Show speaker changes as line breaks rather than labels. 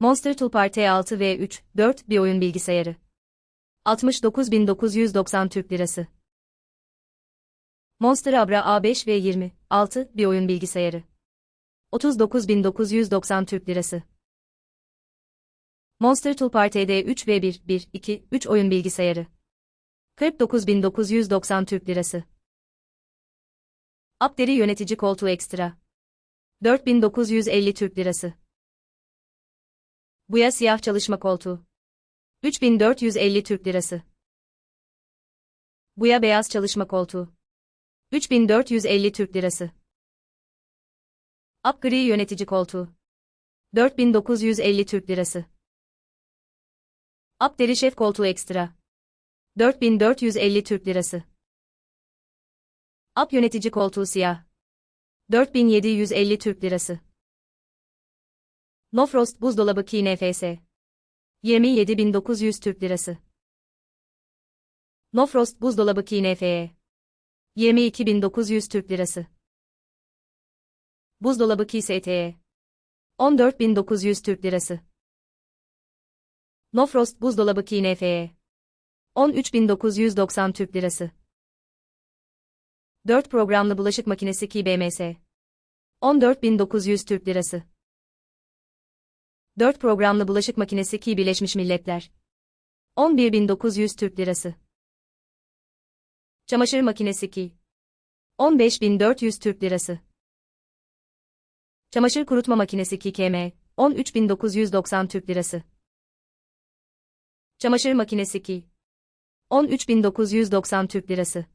Monster Toolbar T6 V3, 4 bir oyun bilgisayarı. 69.990 Türk Lirası. Monster Abra A5 V20, 6 bir oyun bilgisayarı. 39.990 Türk Lirası. Monster Toolbar TD3 V1, 1, 2, 3 oyun bilgisayarı. 49.990 Türk Lirası. Apderi yönetici koltuğu ekstra. 4950 Türk Lirası. Buya siyah çalışma koltuğu. 3450 Türk Lirası. Buya beyaz çalışma koltuğu. 3450 Türk Lirası. Ap gri yönetici koltuğu. 4950 Türk Lirası. Ap deri şef koltuğu ekstra. 4450 Türk Lirası. Ap yönetici koltuğu siyah. 4750 Türk Lirası. No Frost buzdolabı Key NFS. 27900 Türk Lirası. No Frost buzdolabı Key NFE. 22900 Türk Lirası. Buzdolabı Key STE. 14900 Türk Lirası. No Frost buzdolabı Key NFE. 13990 Türk Lirası. 4 programlı bulaşık makinesi Key BMS. 14900 Türk Lirası. 4 programlı bulaşık makinesi Key Birleşmiş Milletler. 11900 Türk Lirası. Çamaşır makinesi Key. 15400 Türk Lirası. Çamaşır kurutma makinesi Key KM. 13990 Türk Lirası. Çamaşır makinesi Key. 13990 Türk Lirası.